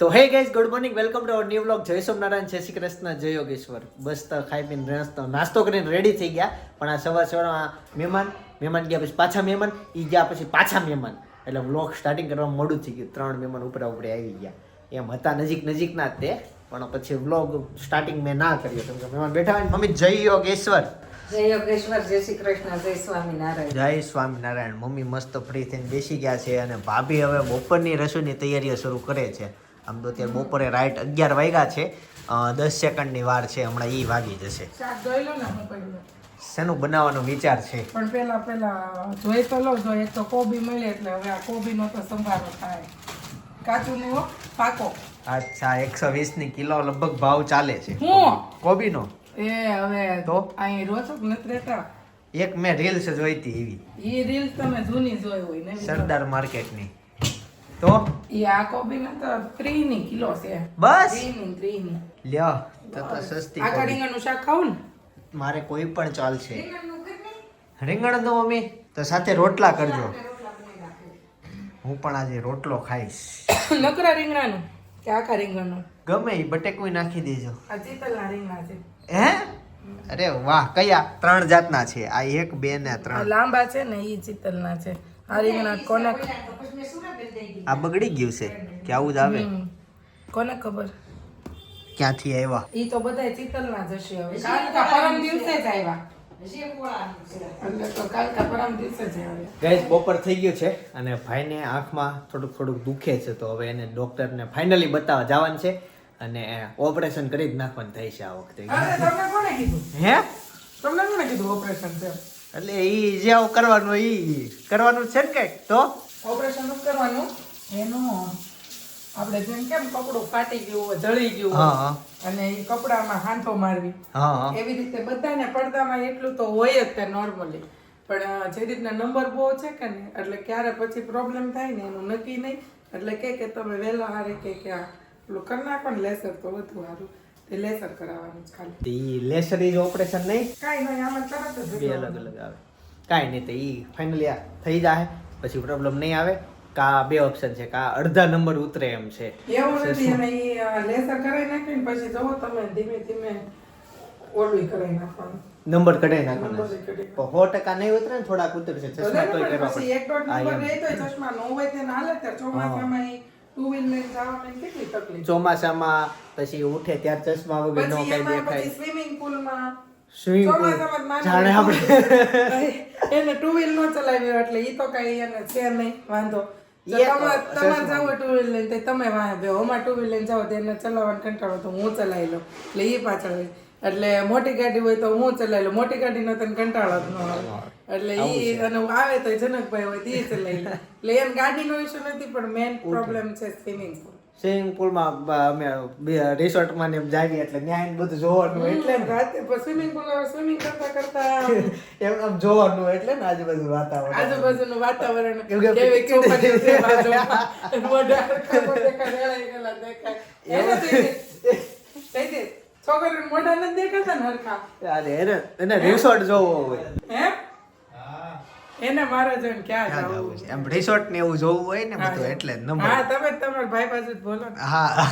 તો hey guys good morning welcome to our new vlog જય સોમનારાયણ જય શ્રી કૃષ્ણ જય યોગેશ્વર. બસ તો ખાઈ પીને નાસ્તો નાસ્તો કરીને રેડી થઈ ગયા પણ આ સવાર સવારમાં મહેમાન મહેમાન ગયા પછી પાછા મહેમાન એ ગયા પછી પાછા મહેમાન. એટલે બ્લોગ સ્ટાર્ટિંગ કરવામાં મોડું થઈ ગયું. ત્રણ મહેમાન ઉપરા ઉપરે આવી ગયા. એમ હતા નજીક નજીકના જ તે પણ પછી વ્લોગ સ્ટાર્ટિંગ મેં ના કર્યો. કેમ કે મહેમાન બેઠા હોય મમ્મી જય યોગેશ્વર. જય યોગેશ્વર જય શ્રી કૃષ્ણ જય સ્વામિનારાયણ. જય સ્વામિનારાયણ. મમ્મી મસ્ત ફ્રી થઈને બેસી ગયા છે અને ભાભી હવે બપોરની રસોઈની તૈયારીઓ શરૂ કરે છે. આમ તો અત્યારે બપોરે રાઈટ અગિયાર વાગ્યા છે. દસ સેકન્ડની વાર છે હમણાં એ વાગી જશે. જોઈ લો ને શેનું બનાવવાનો વિચાર છે? પણ પેલા પેલા જોઈ તો લો જો એક તો કોબી મળે એટલે હવે આ કોબીનો તો સંભારો થાય. કાચું નહીં હો પાકો. અચ્છા એકસો વીસની કિલો લગભગ ભાવ ચાલે છે. હું? કોબીનો? એ હવે તો? અહીં રોચક નથી રહેતા. એક મેં રીલ્સ જોઈતી એવી. એ રીલ તમે જૂની જોઈ હોય ને સરદાર માર્કેટની. તો? એ આ કોબીના તો ત્રી ની કિલો છે. બસ? ત્રી ની ત્રી ની લ્યો તો તો સસ્તી આ. રીંગણનું શાક ખાવું ને? મારે કોઈ પણ ચાલશે. રીંગણ તો મમ્મી? તો સાથે રોટલા કરજો. હું પણ આજે રોટલો ખાઈશ. નકરા રીંગણાનું કે આખા રીંગણનું? ગમે એ બટેકું નાખી દેજો. આ ચીતલના રીંગણા છે. હે? અરે વાહ કયા? ત્રણ જાતના છે. આ એક બે ને ત્રણ. લાંબા છે ને એ ચીતલના છે. આ રીંગણા કોને આ બગડી ગયું છે કે આવું જ આવે? કોને ખબર? ક્યાંથી આવ્યા? ઈ તો બધા ચીતલના જ હશે હવે. તો કાલકા પરમ દિવસે જ આવ્યા. ગેસ બપોર થઈ ગયું છે અને ભાઈને આંખમાં થોડુંક થોડુંક દુખે છે તો હવે એને ડોક્ટરને ફાઇનલી બતાવવા જવાનું છે અને ઓપરેશન કરી જ નાખવાનું થાય છે આ વખતે. અરે તમને કોને કીધું? હે? તમને કોને કીધું ઓપરેશન છે? એટલે ઈ જે આવું કરવાનું ઈ કરવાનું છે ને કંઈક તો? ઓપરેશન કરવાનું. એનું આપણે જેમ કેમ કપડું ફાટી ગયું જળી ગયું અને એ કપડામાં હાંથો મારવી. એવી રીતે બધાને પડદામાં એટલું તો હોય જ તે નોર્મલી પણ જે રીતના નંબર બહુ છે કે ને એટલે ક્યારે પછી પ્રોબ્લેમ થાય ને એનું નક્કી નહીં. એટલે કે કે તમે વહેલા હારે કે કે આ પેલું કરી નાખો ને લેસર તો વધુ સારું. તે લેસર કરાવવાનું ખાલી. એ લેસર ઇઝ ઓપરેશન નહીં? કાંઈ નહીં આમાં તરત જ બે અલગ અલગ આવે. કાંઈ નહીં તો એ ફાઇનલી આ થઈ જાય પછી પ્રોબ્લેમ નહીં આવે. કા બે ઓપ્શન છે કા અડધા નંબર ઉતરે એમ છે. એવું નથી અને એ લેસર કરાવી નાખીને પછી જુઓ તમે ધીમે ધીમે ઓલું કરાવી નાખવાનું. નંબર કઢાઈ નાખવાના કઢાઈ. પણ સો ટકા નહીં ઉતરે ને થોડાક ઉતરશે. ચશ્મા તો કરવા પછી એક દોઢ નંબર રહે તો ચશ્મા ન હોય તેને હાલે ત્યારે ચોમાસામાં ચોમાસામાં પછી ઉઠે ત્યાર ચશ્મા વગર નો કઈ દેખાય. સ્વિમિંગ પુલમાં સ્વિમિંગ પુલ જાણે આપણે. એને ટુ વ્હીલ નો ચલાવ્યો એટલે ઈ તો કઈ એને છે નહીં વાંધો. તમારે. જાવ ટુ વ્હીલ લઈને તમે વાહ બે હોમાં ટુ વ્હીલ લઈને જાઓ તો એને ચલાવવાનો કંટાળો તો હું ચલાવી લઉં. એટલે એ પાછળ. એટલે મોટી ગાડી હોય તો હું ચલાવી લઉં મોટી ગાડીનો તને કંટાળો જ ન આવે એટલે ઈ અને આવે તો જનકભાઈ હોય તો ઈ ચલાવી લે. એટલે એમ ગાડીનો ઇશ્યુ નથી પણ મેન પ્રોબ્લેમ છે સ્વિમિંગ પુલ સ્વિમિંગ પુલમાં અમે રિસોર્ટમાં ને એમ એટલે ન્યાય બધું જોવાનું એટલે રાતે સ્વિમિંગ પુલ સ્વિમિંગ કરતા કરતા એમ આમ જોવાનું એટલે ને આજુબાજુ વાતાવરણ. આજુબાજુનું વાતાવરણ કેમ કેવી હરખા દેખાય, રેળાઈ ગયેલા દેખાય. એને તો એ- કહી દે, મોઢા નથી દેખાતા ને હરખા. અરે એને એને રિસોર્ટ જોવો હોય હે? એને મારે જોઈને ક્યાં જવું છે એમ રિસોર્ટ ને એવું જોવું હોય ને બધું એટલે નંબર હા તમે તમારા ભાઈ પાસે જ બોલો ને. હા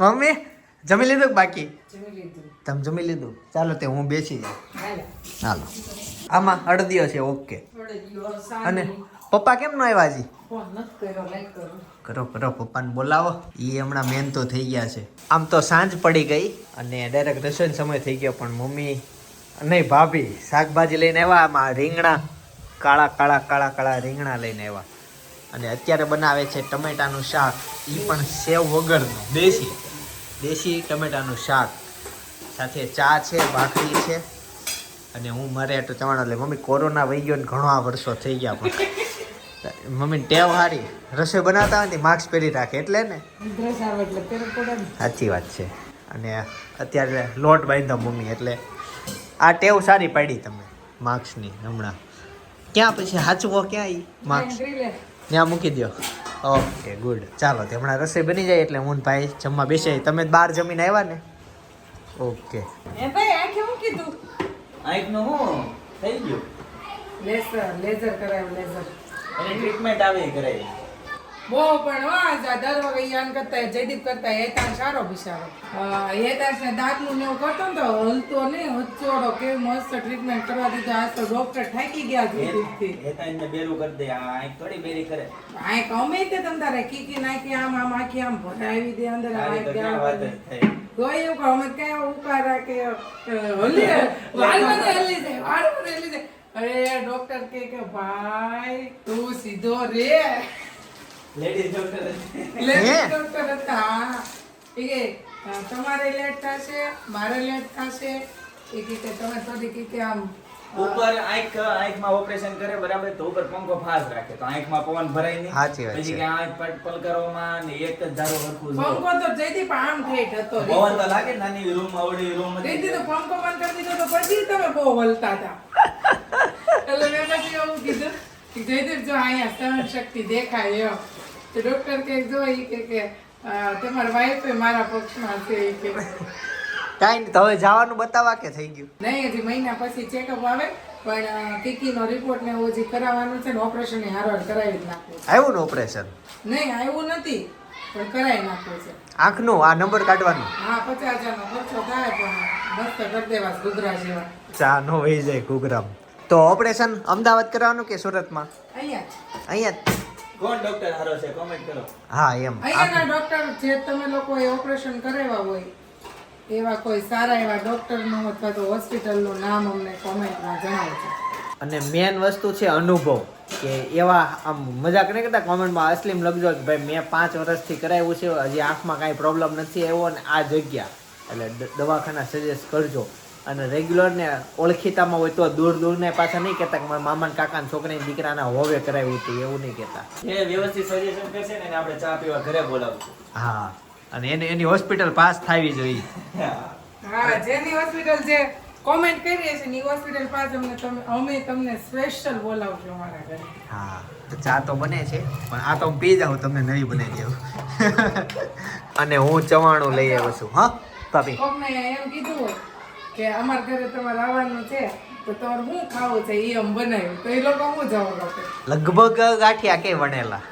મમ્મી જમી લીધું બાકી જમી લીધું. તમે જમી લીધું? ચાલો તે હું બેસી જાઉં. ચાલો આમાં અડદિયો છે ઓકે. અને પપ્પા કેમ નો આવ્યા હજી. કરો. કરો પપ્પાને બોલાવો. એ હમણાં મેન તો થઈ ગયા છે. આમ તો સાંજ પડી ગઈ અને ડાયરેક્ટ રસોઈ સમય થઈ ગયો પણ મમ્મી નહીં ભાભી શાકભાજી લઈને આવ્યા આમાં રીંગણા કાળા કાળા કાળા કાળા રીંગણા લઈને આવ્યા. અને અત્યારે બનાવે છે ટમેટાનું શાક. એ પણ સેવ વગરનું દેશી. દેશી ટમેટાનું શાક. સાથે ચા છે ભાખરી છે. અને હું મારે એટલું ચવાણો એટલે મમ્મી કોરોના વહી ગયો ને ઘણા વર્ષો થઈ ગયા પણ. મમ્મી ટેવ હારી રસોઈ બનાવતા હોય ને માસ્ક પહેરી રાખે એટલે ને. સાચી વાત છે. અને અત્યારે લોટ બાંધો મમ્મી એટલે આ ટેવ સારી પાડી તમે માર્ક્સની હમણાં. ક્યાં પછી હાચવો ક્યાં માર્ક્સ ત્યાં મૂકી દો ઓકે ગુડ ચાલો તે હમણાં રસોઈ બની જાય એટલે હું ભાઈ જમવા બેસે તમે બહાર જમીને આવ્યા ને? ઓકે. એ ભાઈ આંખે હું કીધું? આંખનું હું? થઈ ગયું. લેસર લેઝર કરાવ્યું લેઝર એની ટ્રીટમેન્ટ આવે એ કરાવી બહુ પણ વા દર વખતે યાન કરતા જયદીપ કરતા હેતાન સારો બિચારો હેતાશ ને દાંતનું ને એવું કરતો ને તો હલતો નહીં હચોડો કે મસ્ત ટ્રીટમેન્ટ કરવા દીધો. આજ તો ડોક્ટર થાકી ગયા જયદીપથી હેતાઈને બેરું કરી દે આ આંખ થોડી બેરી કરે. આંખ ગમે તે તમ તારે કીકી નાખી આમ આમ આખી આમ ભરાવી દે અંદર આખી વાત જ થઈ. તોય એવું કહો, અમે ક્યાં ઉકારા કે હલી વાળ બધે હલી જાય વાળ બધે હલી જાય. અરે ડોક્ટર કે કે ભાઈ તું સીધો રે. લેડીઝ ડોક્ટર એટલે ડોક્ટર હતા કે તમારે લેટ થશે મારે લેટ થશે. એ કે તમે થોડી કે કે આમ ઉપર આંખ આંખમાં ઓપરેશન કરે બરાબર? તો ઉપર પંખો ફાસ રાખે. તો આંખમાં પવન ભરાય નહીં. સાચી વાત પછી કે આંખ પટ પલકારોમાં ને એક જ ધારો હરખું. પંખો તો જયદીપ આમ ઠેઠ હતો. પવન તો લાગે નાની રૂમ આવડી રૂમ દીદી તો પંખો બંધ કરી દીધો તો પછી તમે બહુ હલતા હતા. એટલે મેં પછી એવું કીધું કે જયદીપ જો અહીંયા સહન શક્તિ દેખાય એમ. તો ડોક્ટર કે જો એ કે તમારા વાઈફે મારા પક્ષમાં છે એ કે. કાંઈ નહીં તો હવે જવાનું બતાવવા કે થઈ ગયું? નહીં હજી મહિના પછી ચેકઅપ આવે પણ કીકીનો રિપોર્ટ ને એવું હજી કરાવવાનું છે ને ઓપરેશનની હારવાર કરાવી નાખ્યું આવ્યું ને ઓપરેશન નહીં આવ્યું નથી પણ કરાવી નાખ્યું છે. આંખનું આ નંબર કાઢવાનો? હા પચાસ હજારનો ખર્ચો થાય પણ મસ્ત કરી દેવા ગુજરા જેવા. ચા નો વહી જાય ગુગરામ તો ઓપરેશન અમદાવાદ કરાવવાનું કે સુરતમાં? અહીંયા અહીંયા કોણ ડોક્ટર હારો છે? કોમેન્ટ કરો. હા એમ. અહીંયાના ડોક્ટર જે તમે લોકોએ ઓપરેશન કરાવ્યા હોય. એવા કોઈ સારા એવા ડોક્ટરનું અથવા તો હોસ્પિટલનું નામ અમને કોમેન્ટમાં જણાવજો અને મેન વસ્તુ છે અનુભવ કે એવા આમ મજાક નહીં કરતા કોમેન્ટમાં અસલીમ લખજો કે ભાઈ મેં પાંચ વર્ષથી કરાવ્યું છે હજી આંખમાં કાંઈ પ્રોબ્લેમ નથી આવ્યો અને આ જગ્યા. એટલે દવાખાના સજેસ્ટ કરજો. અને રેગ્યુલર ને ઓળખીતામાં હોય તો દૂર દૂરને પાછા નહીં કહેતા કે મારા મામા કાકાના છોકરાની દીકરાના હોવે કરાવ્યું હતું એવું નહીં કહેતા. એ વ્યવસ્થિત સજેશન કરશે ને આપણે ચા પીવા ઘરે બોલાવશું. હા. અને એની એની હોસ્પિટલ પાસ થવી જોઈએ. હા જેની હોસ્પિટલ જે કોમેન્ટ કરી છે ની હોસ્પિટલ પાસ અમને તમે અમે તમને સ્પેશિયલ બોલાવજો અમારા ઘરે. હા તો ચા તો બને છે પણ આ તો હું પી જાઉં તમને નવી બનાવી દેવું. અને હું ચવાણું લઈ આવ્યો છું હા ભાભી? કોકને એમ કીધું હોય કે અમારા ઘરે તમારે આવવાનું છે તો તમારે શું ખાવું છે એ અમ બનાવ્યું. તો એ લોકો શું જવાનું લગભગ ગાંઠિયા કે વણેલા?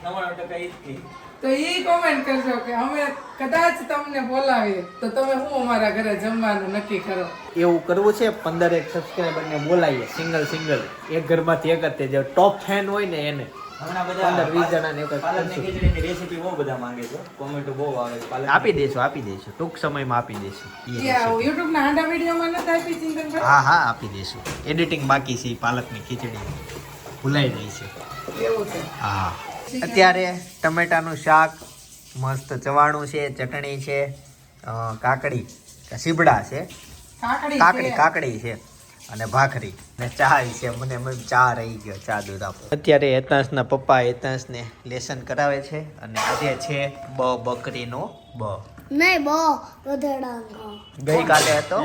તમારા ટકા ઈ જ કહે. તો એ કોમેન્ટ કરજો કે અમે કદાચ તમને બોલાવીએ. તો તમે હું અમારા ઘરે જમવાનું નક્કી કરો? એવું કરવું છે પંદર એક સબસ્ક્રાઈબરને બોલાવીએ સિંગલ સિંગલ એક ઘરમાંથી એક જ તે જે ટોપ ફેન હોય ને એને. હમણાં બધા પંદર વીસ જણાને એવું કંઈક પાલકની ખીચડીની રેસીપી બહુ બધા માંગે છે. કોમેન્ટો બહુ આવે આપી દઈશું આપી દઈશું ટૂંક સમયમાં આપી કરો હા હા આપી દઈશું એડિટિંગ બાકી છે પાલકની ખીચડી. ભૂલાઈ જાય છે. એવું છે. હા. અત્યારે ટમેટાનું શાક મસ્ત ચવાણું છે ચટણી છે કાકડી સીબડા છે. કાકડી કાકડી છે. અને ભાખરી. ને ચા છે મને ચા રહી ગયો ચા દૂધ આપો. અત્યારે હેતાંશના પપ્પા હેતાંશને લેસન કરાવે છે અને આજે છે બ બકરીનો બ. નહીં બહુ ગધેડાનો ગઈકાલે હતો.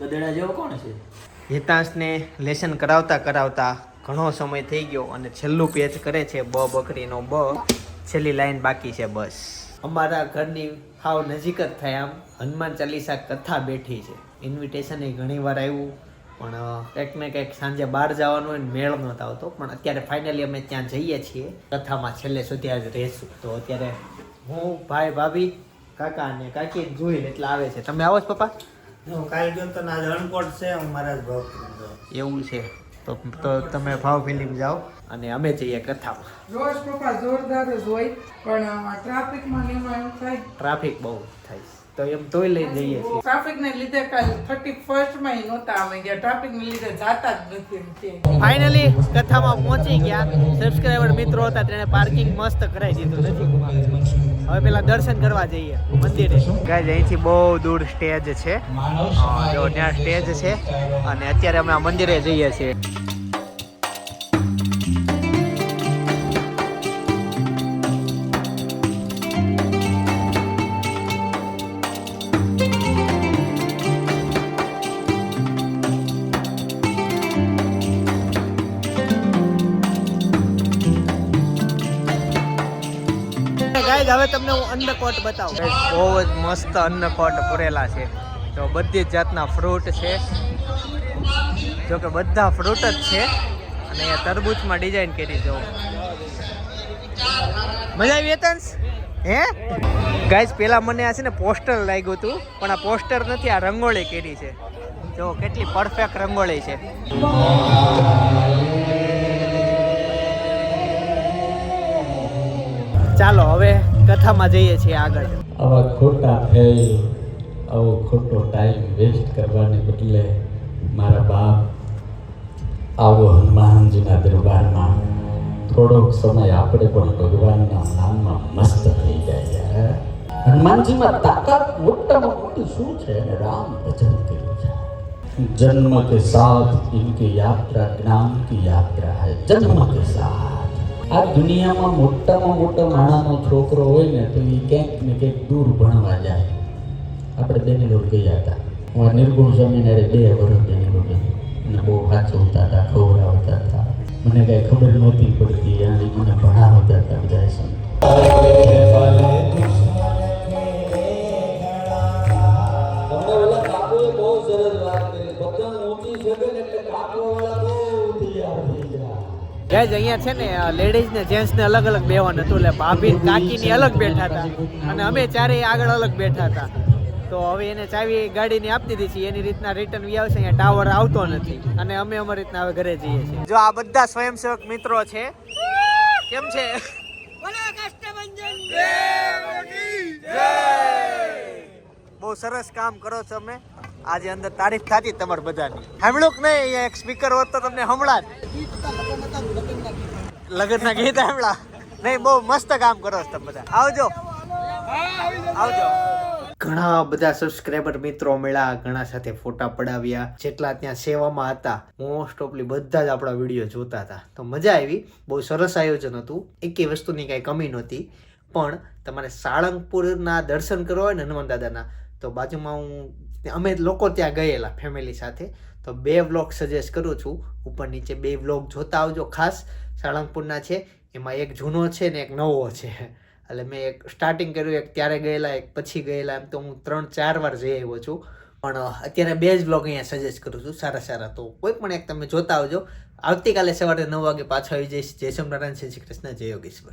ગધેડા જેવો કોણ છે હેતાંશને લેસન કરાવતા કરાવતા ઘણો સમય થઈ ગયો અને છેલ્લું પેચ કરે છે બ બકરીનો બ. છેલ્લી લાઈન બાકી છે બસ. અમારા ઘરની હાવ નજીક જ થાય આમ. હનુમાન ચાલીસા કથા બેઠી છે. ઇન્વિટેશન એ ઘણી વાર આવ્યું પણ કંઈક ને કંઈક સાંજે બહાર જવાનું હોય ને મેળ નહોતો આવતો. પણ અત્યારે ફાઇનલી અમે ત્યાં જઈએ છીએ. કથામાં છેલ્લે સુધી આજ રહીશું. તો અત્યારે હું ભાઈ ભાભી કાકા અને કાકી જોઈ એટલે આવે છે. તમે આવો છો પપ્પા? હું કાલ ગયો તો ના અણકોટ છે હું મારા જ ભાવ એવું છે. તો તો તમે ભાવ ફિલ્મ જાઓ અને અમે જઈએ કથામાં. રોજ પપ્પા જોરદાર જ હોય પણ ટ્રાફિકમાં ને એમાં એમ થાય. ટ્રાફિક બહુ થાય. તો એમ તોય લઈ જઈએ છીએ. ટ્રાફિક ને લીધે કાલ થર્ટી ફર્સ્ટમાં ય નહોતા અમે ગયા. ટ્રાફિક ને લીધે જાતા જ નથી ફાઇનલી કથામાં પહોંચી ગયા. સબસ્ક્રાઈબર મિત્રો હતા તેણે પાર્કિંગ મસ્ત કરાવી દીધું. નથી હવે પેલા દર્શન કરવા જઈએ. મંદિરે. ગાઈઝ અહીંથી બહુ દૂર સ્ટેજ છે. જો ત્યાં સ્ટેજ છે. અને અત્યારે અમે આ મંદિરે જઈએ છીએ. ગાઈઝ હવે તમને હું અન્નકોટ બતાવું. બહુ જ મસ્ત અન્નકોટ પૂરેલા છે. તો બધી જ જાતના ફ્રૂટ છે. જો કે બધા ફ્રૂટ જ છે. અને અહીંયા તરબૂચમાં ડિઝાઇન કરી દો મજા આવી વેતન્સ? હે? ગાઈઝ પહેલાં મને આ છે ને પોસ્ટર લાગ્યું હતું, પણ આ પોસ્ટર નથી, આ રંગોળી કેરી છે. જો કેટલી પરફેક્ટ રંગોળી છે. ચાલો, હવે કથામાં જઈએ છીએ આગળ. આવા ખોટા ફેલ, આવો ખોટો ટાઈમ વેસ્ટ કરવાને બદલે મારા બાપ આવો હનુમાનજીના દરબારમાં થોડોક સમય આપણે પણ ભગવાનના નામમાં મસ્ત થઈ જાય યાર હનુમાનજીમાં તાકાત મોટામાં મોટી શું છે? અને રામ ભજન કર્યું છે? જન્મ કે સાથ, ઇનકી યાત્રા, જ્ઞાન કી યાત્રા હૈ, જન્મ કે સાથ. આ દુનિયામાં મોટામાં મોટા માણાનો છોકરો હોય ને, તો એ ક્યાંક ને ક્યાંક દૂર ભણવા જાય. આપણે બેંગ્લોર ગયા હતા. હું નિર્ગુણ સ્વામીને બે વર્ષ બેંગ્લોર ગયો અને બહુ વાંચવતા હતા, ખવડાવતા હતા. મને કાંઈ ખબર નહોતી પડતી અને મને ભણાવતા હતા બધા સંત બહુ સરસ વાત કરી. બધા ઊંચી શકે એટલે એટલે કાકોવાળા બહુ ઉધિયાર થઈ ગયા અહીંયા છે ને લેડીઝ ને જેન્ટ્સ ને અલગ અલગ બેવાનું હતું. એટલે ભાભી કાકી ની અલગ બેઠા હતા. અને અમે ચારેય આગળ અલગ બેઠા હતા. તો હવે એને ચાવી ગાડીની આપી દીધી છે. એની રીતના રિટર્ન વી આવશે. અહીંયા ટાવર આવતો નથી. અને અમે અમારી રીતના હવે ઘરે જઈએ છીએ. જો આ બધા સ્વયંસેવક મિત્રો છે કેમ છે? બહુ સરસ કામ કરો છો તમે આજે અંદર તારીફ થતી તમારે બધાની. સાંભળ્યું કે નહીં? અહીંયા એક સ્પીકર હોત તો તમને હમણાં લગ્નના ગીત સાંભળા નહીં, બહુ મસ્ત કામ કરો છો તમે બધા. આવજો. આવજો. ઘણા બધા સબસ્ક્રાઇબર મિત્રો મળ્યા, ઘણા સાથે ફોટા પડાવ્યા, જેટલા ત્યાં સેવામાં હતા મોસ્ટ ઓફલી બધા જ આપણા વીડિયો જોતા હતા. તો મજા આવી. બહુ સરસ આયોજન હતું. એકેય વસ્તુની કાંઈ કમી નહોતી. પણ તમારે સાળંગપુરના દર્શન કરવા હોય ને હનુમાન દાદાના, તો બાજુમાં હું અમે લોકો ત્યાં ગયેલા ફેમિલી સાથે. તો બે વ્લોગ સજેસ્ટ કરું છું. ઉપર નીચે બે વ્લોગ જોતા આવજો ખાસ. સાળંગપુરના છે. એમાં એક જૂનો છે ને એક નવો છે. એટલે મેં એક સ્ટાર્ટિંગ કર્યું, એક ત્યારે ગયેલા, એક પછી ગયેલા. એમ તો હું ત્રણ, ચાર વાર જઈ આવ્યો છું. પણ અત્યારે બે જ બ્લોગ અહીંયા સજેસ્ટ કરું છું. સારા સારા. તો કોઈ પણ એક તમે જોતા આવજો. આવતીકાલે સવારે નવ વાગે પાછા આવી જઈશ. જય સોમનારાયણ શ્રી શ્રી કૃષ્ણ. જય યોગેશ્વર.